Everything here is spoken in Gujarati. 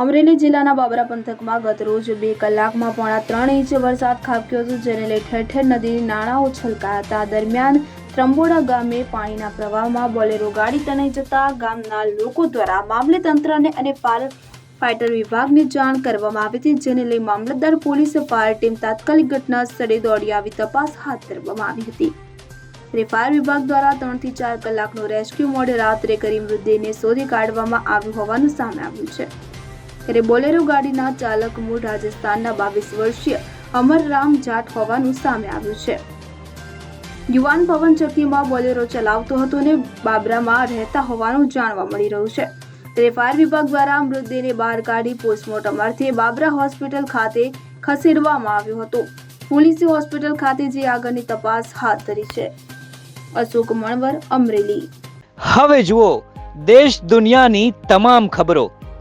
અમરેલી જિલ્લાના બાબરા પંથકમાં ગત રોજ બે કલાકમાં પોણા ત્રણ ઇંચ વરસાદ ખાબક્યો હતો, જેને લઈ ઠેર ઠેર નદી નાણાઓ છલકાયા હતા. દરમિયાન ત્રંબોડા ગામે પાણીના પ્રવાહમાં બોલેરો ગાડી તણાઈ જતા ગામના લોકો દ્વારા મામલે તંત્રને અને ફાયર ફાઇટર વિભાગને જાણ કરવામાં આવી હતી, જેને લઈ મામલતદાર, પોલીસ, ફાયર ટીમ તાત્કાલિક ઘટના સ્થળે દોડી આવી તપાસ હાથ ધરવામાં આવી હતી. ત્યારે ફાયર વિભાગ દ્વારા ત્રણથી ચાર કલાકનો રેસ્ક્યુ મોડ રાત્રે કરી મૃતદેહને શોધી કાઢવામાં આવ્યું હોવાનું સામે આવ્યું છે. ત્યારે બોલેરો ગાડીના ચાલક મૂળ રાજસ્થાનના બાવીસ વર્ષીય અમરરામ જાટ હોવાનું સામે આવ્યું છે. યુવાન પવન ચક્કીમાં બોલેરો ચલાવતો હતો અને બાબરામાં રહેતા હોવાનું જાણવા મળી રહ્યું છે. ત્યારે ફાયર વિભાગ દ્વારા મૃતદેહને બહાર કાઢી પોસ્ટમોર્ટમ અર્થે બાબરા હોસ્પિટલ ખાતે ખસેડવામાં આવ્યો હતો. પોલીસે હોસ્પિટલ ખાતે જે આગળની તપાસ હાથ ધરી છે. અશોક મણવર, અમરેલી. હવે જુઓ, દેશ દુનિયાની તમામ ખબરો.